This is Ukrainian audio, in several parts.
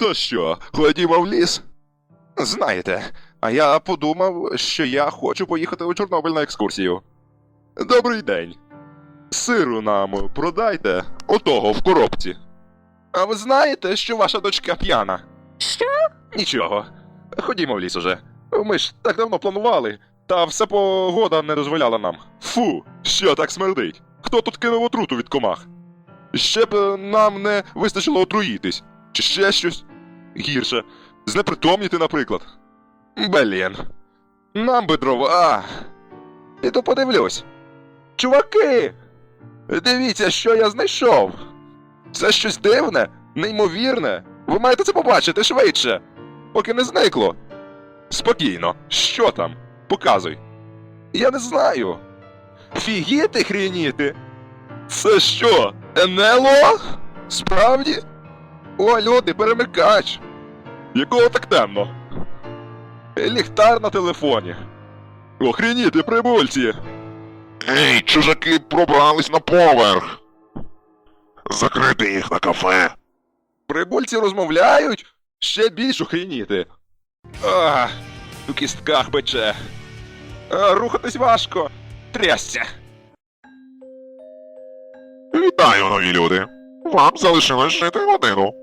То що, ходімо в ліс? Знаєте, а я подумав, що я хочу поїхати у Чорнобиль на екскурсію. Добрий день. Сиру нам продайте отого в коробці. А ви знаєте, що ваша дочка п'яна? Що? Нічого. Ходімо в ліс уже. Ми ж так давно планували, та все погода не дозволяла нам. Фу, що так смердить? Хто тут кинув отруту від комах? Ще б нам не вистачило отруїтись. Чи ще щось гірше. Знепритомніти, наприклад. Блін. Нам би дрова. Іду подивлюсь. Чуваки! Дивіться, що я знайшов. Це щось дивне, неймовірне. Ви маєте це побачити швидше, поки не зникло. Спокійно, що там? Показуй. Я не знаю. Фігіти хрініти? Це що? НЛО? Справді? О, люди, перемикач. Якого так темно? Ліхтар на телефоні. Охрініти, прибульці! Ей, чужаки пробрались на поверх. Закрити їх на кафе. Прибульці розмовляють? Ще більш охрініти. А, у кістках пече. А, рухатись важко. Трясся. Вітаю, нові люди. Вам залишилось жити годину.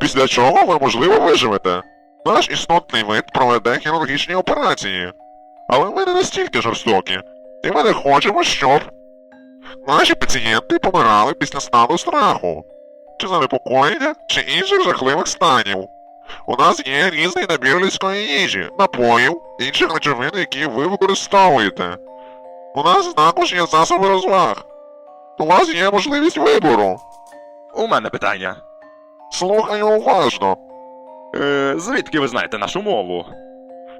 Після чого ви, можливо, виживете. Наш істотний вид проведе хірургічні операції. Але ми не настільки жорстокі. І ми не хочемо, щоб. Наші пацієнти помирали після стану страху, чи занепокоєння, чи інших жахливих станів. У нас є різний набір людської їжі, напоїв, інших речовин, які ви використовуєте. У нас також є засоби розваг. У вас є можливість вибору. У мене питання. Слухаю уважно. Е, звідки ви знаєте нашу мову?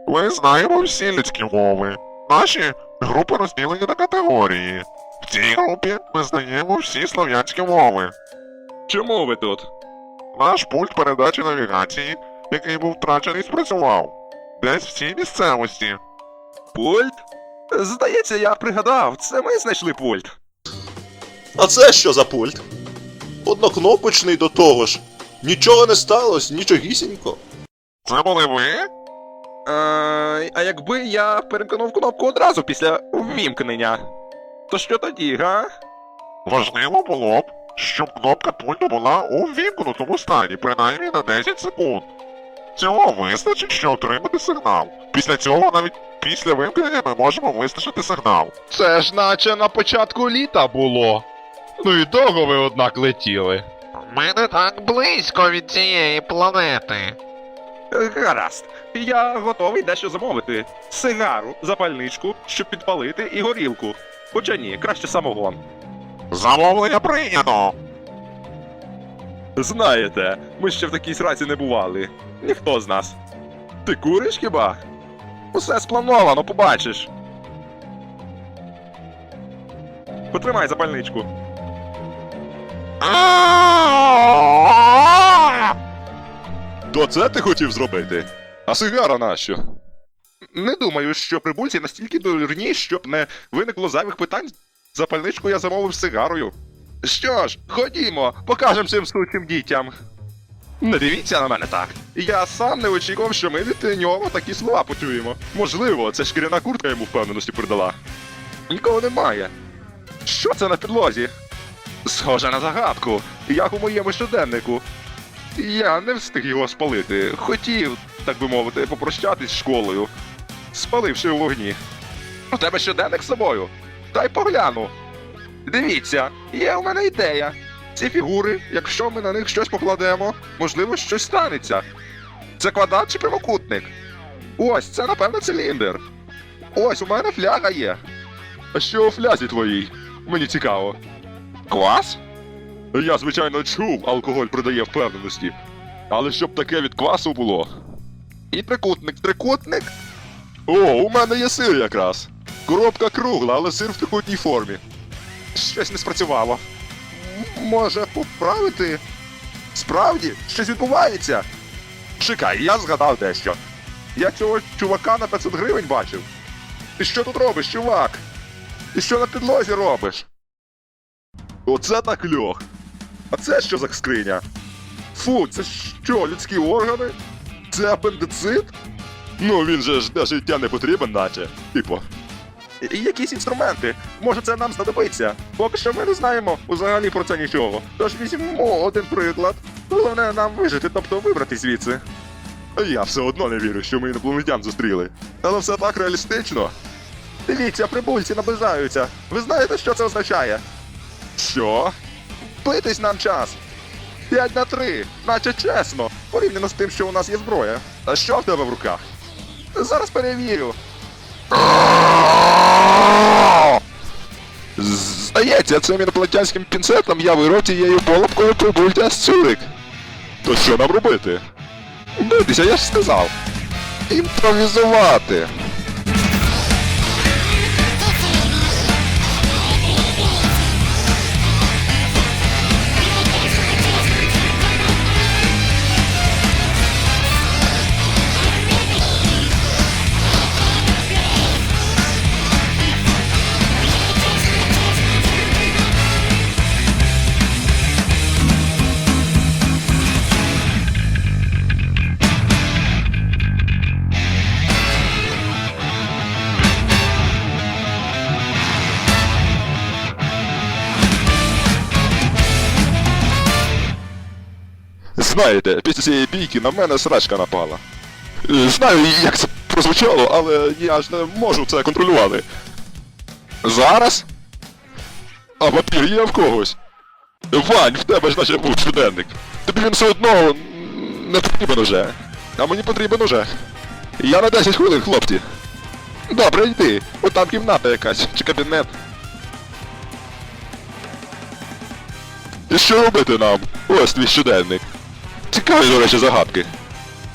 Ми знаємо всі людські мови. Наші групи розділені на категорії. В цій групі ми знаємо всі слов'янські мови. Чому ви тут? Наш пульт передачі навігації, який був втрачений, спрацював. Десь в цій місцевості. Пульт? Здається, я пригадав, це ми знайшли пульт. А це що за пульт? Однокнопочний до того ж. Нічого не сталося, нічогісінько. Це були ви? Е, а якби я перемкнув кнопку одразу після ввімкнення, то що тоді, га? Важливо було б, щоб кнопка пульту була у вімкнутому стані, принаймні на 10 секунд. Цього вистачить, щоб отримати сигнал. Після цього, навіть після вимкнення, ми можемо вистачити сигнал. Це ж наче на початку літа було. Ну і довго ви, однак, летіли. Ми не так близько від цієї планети. Гаразд, я готовий дещо замовити. Сигару, запальничку, щоб підпалити, і горілку. Хоча ні, краще самогон. Замовлення прийнято! Знаєте, ми ще в такій сраці не бували. Ніхто з нас. Ти куриш хіба? Усе сплановано, побачиш. Потримай запальничку. То це ти хотів зробити? А сигара нащо? Не думаю, що прибульці настільки дурні, щоб не виникло зайвих питань. Запальничку я замовив сигарою. Що ж, ходімо, покажемо цим сучим дітям. Не дивіться на мене так. Я сам не очікував, що ми від нього такі слова почуємо. Можливо, це шкіряна куртка йому впевненості придала. Нікого немає. Що це на підлозі? Схоже на загадку, як у моєму щоденнику. Я не встиг його спалити. Хотів, так би мовити, попрощатись з школою, спаливши у вогні. У тебе щоденник з собою? Дай погляну. Дивіться, є у мене ідея. Ці фігури, якщо ми на них щось покладемо, можливо, щось станеться. Це квадрат чи прямокутник? Ось, це, напевно, циліндр. Ось, у мене фляга є. А що у флязі твоїй? Мені цікаво. Квас? Я, звичайно, чув, алкоголь придає впевненості. Але щоб таке від квасу було. І трикутник, трикутник. О, у мене є сир якраз. Коробка кругла, але сир в трикутній формі. Щось не спрацювало. Може поправити? Справді, щось відбувається. Чекай, я згадав дещо. Я цього чувака на 500 гривень бачив. Ти що тут робиш, чувак? Ти що на підлозі робиш? Оце так льох. А це що за скриня? Фу, це що, людські органи? Це апендицит? Ну він же ж для життя не потрібен, наче. Типу. І якісь інструменти. Може це нам знадобиться. Поки що ми не знаємо взагалі про це нічого. Тож візьмемо один приклад. Головне нам вижити, тобто вибрати звідси. Я все одно не вірю, що ми інопланетян зустріли. Але все так реалістично. Дивіться, прибульці наближаються. Ви знаєте, що це означає? Що? Битись нам час. 5 на 3, наче чесно, порівняно з тим, що у нас є зброя. А що в тебе в руках? Зараз перевірю. Здається, цим інопланетянським пінцетом я вирвав тією полопкою прибульця з. То що нам робити? Битися, я ж сказав. Імпровізувати. Знаєте, після цієї бійки на мене срачка напала. Е, Знаю, як це прозвучало, але я ж не можу це контролювати. Зараз? А папір є в когось? Вань, в тебе ж наче був щоденник. Тобі він все одно не потрібен уже. А мені потрібен уже. Я на 10 хвилин, хлопці. Добре, йди. От там кімната якась, чи кабінет. І що робити нам? Ось твій щоденник. Цікаві, до речі, загадки.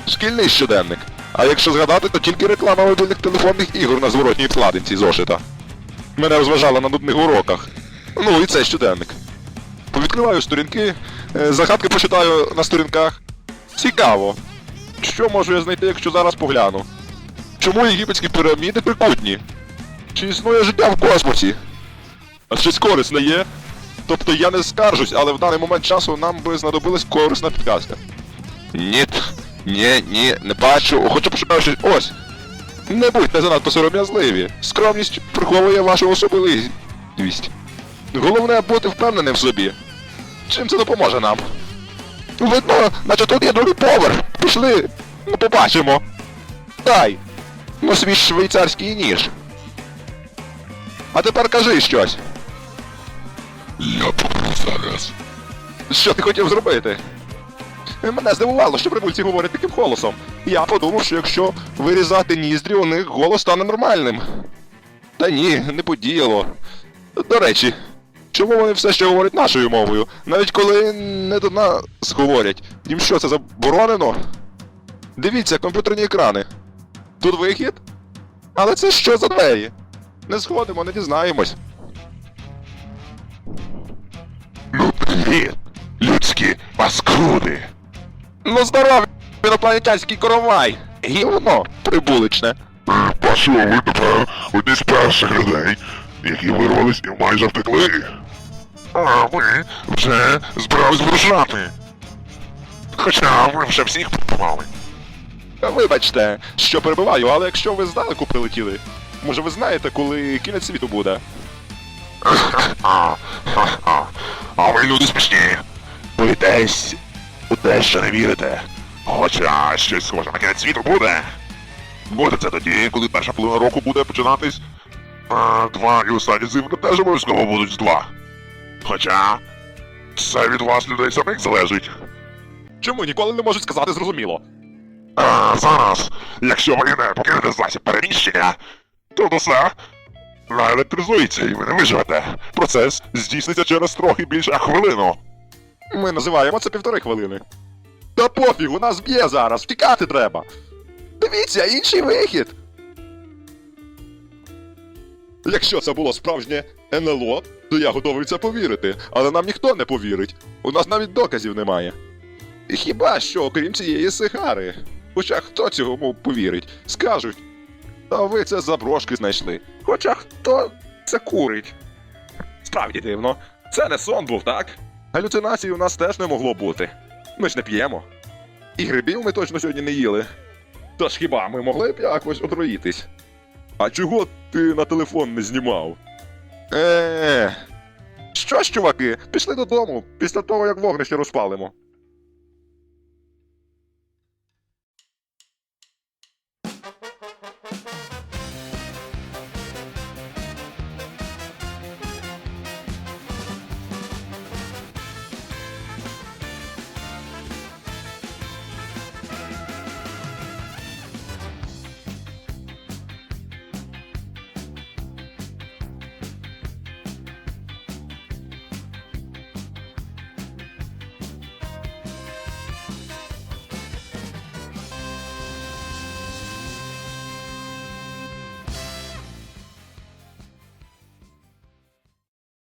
Шкільний щоденник. А якщо згадати, то тільки реклама мобільних телефонних ігор на зворотній вкладинці зошита. Мене розважала на нудних уроках. Ну і цей щоденник. Повідкриваю сторінки, е, загадки почитаю на сторінках. Цікаво. Що можу я знайти, якщо зараз погляну? Чому єгипетські піраміди прикутні? Чи існує життя в космосі? А щось корисне є? Тобто я не скаржусь, але в даний момент часу нам би знадобилась корисна підказка. Ні, ні, ні, не бачу, хоча пошукаю щось. Ось. Не будьте занадто сором'язливі. Скромність приховує вашу особливість. Головне бути впевненим в собі. Чим це допоможе нам? Видно, наче тут є другий поверх. Пішли, ну побачимо. Дай. Ну свій швейцарський ніж. А тепер кажи щось. Я помру зараз. Що ти хотів зробити? Мене здивувало, що прибульці говорять таким голосом. Я подумав, що якщо вирізати ніздрі, у них голос стане нормальним. Та ні, не подіяло. До речі, чому вони все ще говорять нашою мовою, навіть коли не до нас говорять? Їм що, це заборонено? Дивіться, комп'ютерні екрани. Тут вихід? Але це що за двері? Не сходимо, не дізнаємось. Привіт, людські паскуди. Ну здоров'я, інопланетянський коровай! Гівно прибуличне. Пашу, ви тепер одні з перших людей, які вирвались і майже втекли. А ви вже збирались вирушати. Хоча ви вже всіх попали. Вибачте, що перебиваю, але якщо ви здалеку прилетіли, може ви знаєте, коли кінець світу буде? А, ви люди смішні. Ви десь у те, що не вірите. Хоча щось схоже на кінець світу буде. Буде це тоді, коли перша половина року буде починатись. Два і останні зимни теж обов'язково будуть з два. Хоча це від вас людей самих залежить. Чому ніколи не можуть сказати зрозуміло? А зараз, якщо ви не покинете засіб переміщення, то все наелектризується і ви не виживете. Процес здійсниться через трохи більше хвилину. Ми називаємо це півтори хвилини. Та пофіг, у нас б'є зараз, втікати треба. Дивіться, інший вихід. Якщо це було справжнє НЛО, то я готовий це повірити, але нам ніхто не повірить. У нас навіть доказів немає. Хіба що, окрім цієї сигари. Хоча хто цьому повірить? Скажуть. Та ви це заброшки знайшли. Хоча хто це курить? Справді дивно. Це не сон був, так? Галюцинацій у нас теж не могло бути. Ми ж не п'ємо. І грибів ми точно сьогодні не їли. Тож хіба ми могли б якось отруїтись? А чого ти на телефон не знімав? Е. Що ж, чуваки, пішли додому після того, як вогнище розпалимо.